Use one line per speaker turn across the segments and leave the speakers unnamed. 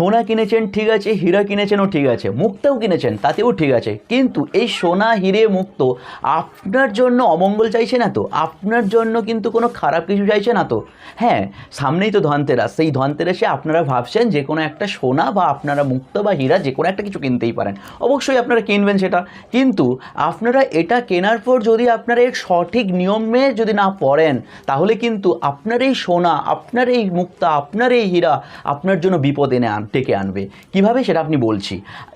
সোনা কিনেছেন ঠিক আছে, হীরা কিনেছেনও ঠিক আছে, মুক্তাও কিনেছেন, তাতেও ঠিক আছে। কিন্তু এই সোনা হিরে মুক্ত আপনার জন্য অমঙ্গল চাইছে না তো? আপনার জন্য কিন্তু কোনো খারাপ কিছু চাইছে না তো? হ্যাঁ সামনেই তো ধনতেরাস। সেই ধনতেরাসে আপনারা ভাবছেন যে কোনো একটা সোনা বা আপনারা মুক্ত বা হীরা যে কোনো একটা কিছু কিনতেই পারেন। অবশ্যই আপনারা কিনবেন সেটা। কিন্তু আপনারা এটা কেনার পর যদি আপনারা এর সঠিক নিয়মে যদি না পড়েন, তাহলে কিন্তু আপনার এই সোনা, আপনার এই মুক্তা, আপনার এই হীরা আপনার জন্য বিপদ এনে আন ডেকে আনবে? কীভাবে সেটা আপনি বলছি?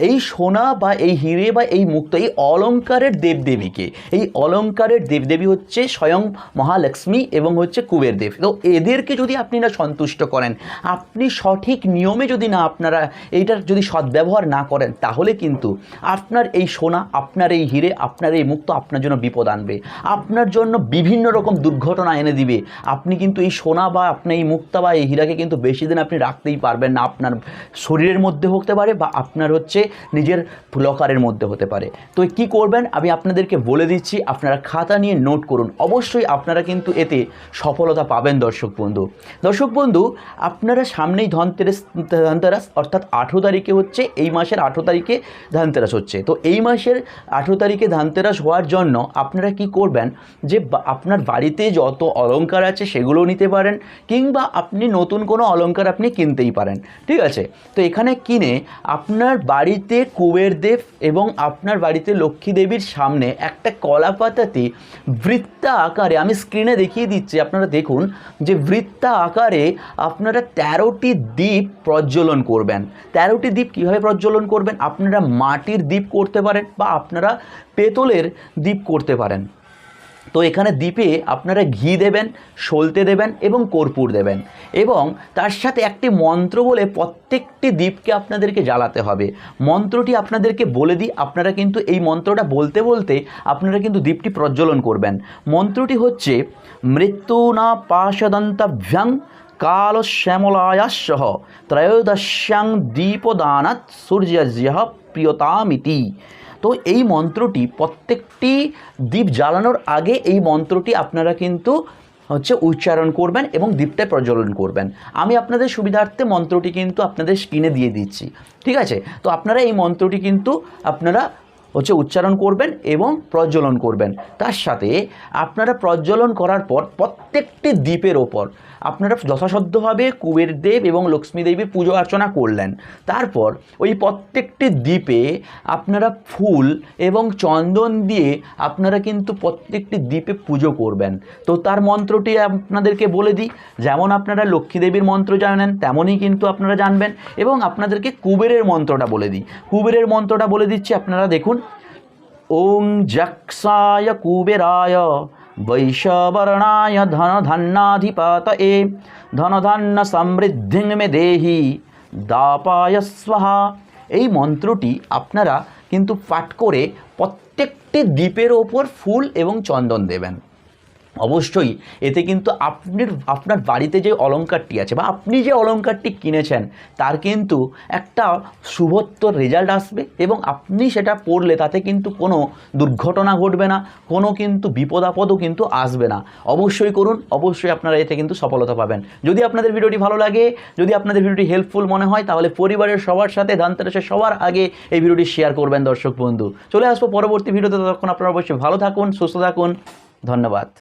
এই সোনা বা এই হিরে বা এই মুক্তা, এই অলঙ্কারের দেবদেবীকে, এই অলঙ্কারের দেবদেবী হচ্ছে স্বয়ং মহালক্ষ্মী এবং হচ্ছে কুবের দেব। তো এদেরকে যদি আপনি না সন্তুষ্ট করেন, আপনি সঠিক নিয়মে যদি না আপনারা এইটার যদি সদ্ব্যবহার না করেন, তাহলে কিন্তু আপনার এই সোনা, আপনার এই হিরে, আপনার এই মুক্ত আপনার জন্য বিপদ আনবে। আপনার জন্য বিভিন্ন রকম দুর্ঘটনা এনে দিবে। আপনি কিন্তু এই সোনা বা আপনার এই মুক্তা বা এই হীরাকে কিন্তু বেশি দিন আপনি রাখতেই পারবেন না আপনার শরীরের মধ্যে হতে পারে বা আপনার হচ্ছে নিজের লকারের মধ্যে হতে পারে। তো কি করবেন? আমি আপনাদেরকে বলে দিচ্ছি, আপনারা খাতা নিয়ে নোট করুন। অবশ্যই আপনারা কিন্তু এতে সফলতা পাবেন দর্শক বন্ধু। দর্শক বন্ধু, আপনারা সামনেই ধনতেরাস ধনতেরাস, অর্থাৎ আঠেরো তারিখে হচ্ছে, এই মাসের আঠেরো তারিখে ধনতেরাস হচ্ছে। তো এই মাসের আঠেরো তারিখে ধনতেরাস হওয়ার জন্য আপনারা কি করবেন? যে আপনার বাড়িতে যত অলংকার আছে সেগুলো নিতে পারেন, কিংবা আপনি নতুন কোনো অলংকার আপনি কিনতেই পারেন। ঠিক আছে? তো এখানে কিনে আপনার বাড়িতে কুবের দেব এবং আপনার বাড়িতে লক্ষ্মী দেবীর সামনে একটা কলা পাতাতে বৃত্তা আকারে, আমি স্ক্রিনে দেখিয়ে দিচ্ছি, আপনারা দেখুন যে বৃত্তা আকারে আপনারা তেরোটি দ্বীপ প্রজ্বলন করবেন। তেরোটি দ্বীপ কীভাবে প্রজ্বলন করবেন? আপনারা মাটির দ্বীপ করতে পারেন বা আপনারা পেতলের দ্বীপ করতে পারেন। তো এখানে দ্বীপে আপনারা ঘি দেবেন, সলতে দেবেন এবং কর্পূর দেবেন এবং তার সাথে একটি মন্ত্র বলে প্রত্যেকটি দ্বীপকে আপনাদেরকে জ্বালাতে হবে। মন্ত্রটি আপনাদেরকে বলে দিই, আপনারা কিন্তু এই মন্ত্রটা বলতে বলতে আপনারা কিন্তু দ্বীপটি প্রজ্বলন করবেন। মন্ত্রটি হচ্ছে, মৃত্যু না পাশদন্তভ্যং কাল শ্যামলায়াসহ ত্রয়োদশ্যাং দীপদানাৎ সূর্যজ্য প্রিয়তামিতি। তো এই মন্ত্রটি প্রত্যেকটি দ্বীপ জ্বালানোর আগে এই মন্ত্রটি আপনারা কিন্তু হচ্ছে উচ্চারণ করবেন এবং দ্বীপটা প্রজ্বলন করবেন। আমি আপনাদের সুবিধার্থে মন্ত্রটি কিন্তু আপনাদের স্ক্রিনে দিয়ে দিচ্ছি। ঠিক আছে? তো আপনারা এই মন্ত্রটি কিন্তু আপনারা হচ্ছে উচ্চারণ করবেন এবং প্রজ্বলন করবেন। তার সাথে আপনারা প্রজ্বলন করার পর প্রত্যেকটি দ্বীপের ওপর আপনারা যথাসাধ্যভাবে কুবের দেব এবং লক্ষ্মী দেবীর পুজো অর্চনা করলেন। তারপর ওই প্রত্যেকটি দ্বীপে আপনারা ফুল এবং চন্দন দিয়ে আপনারা কিন্তু প্রত্যেকটি দ্বীপে পুজো করবেন। তো তার মন্ত্রটি আপনাদেরকে বলে দিই, যেমন আপনারা লক্ষ্মী দেবীর মন্ত্র জানেন, তেমনই কিন্তু আপনারা জানবেন এবং আপনাদেরকে কুবেরের মন্ত্রটা বলে দিই। কুবেরের মন্ত্রটা বলে দিচ্ছি, আপনারা দেখুন ওং যক্ষায় কুবেরায়, বৈশবর্ণায় ধনধান্নাধিপত এ ধনধান্য সমৃদ্ধিং মে দেহি, দাপায় স্বাহা। এই মন্ত্রটি আপনারা কিন্তু পাঠ করে প্রত্যেকটি দ্বীপের ওপর ফুল এবং চন্দন দেবেন। অবশ্যই, এতে কিন্তু আপনার আপনার বাড়িতে যে অলঙ্কারটি আছে বা আপনি যে অলঙ্কারটি কিনেছেন, তার কিন্তু একটা শুভত্বর রেজাল্ট আসবে এবং আপনি সেটা পড়লে তাতে কিন্তু কোনো দুর্ঘটনা ঘটবে না, কোনো কিন্তু বিপদ আপদও কিন্তু আসবে না। অবশ্যই করুন, অবশ্যই আপনারা এতে কিন্তু সফলতা পাবেন। যদি আপনাদের ভিডিওটি ভালো লাগে, যদি আপনাদের ভিডিওটি হেল্পফুল মনে হয়, তাহলে পরিবারের সবার সাথে ধানতেরাসের সবার আগে এই ভিডিওটি শেয়ার করবেন দর্শক বন্ধু। চলে আসব পরবর্তী ভিডিওতে, ততক্ষণ আপনারা অবশ্যই ভালো থাকুন, সুস্থ থাকুন, ধন্যবাদ।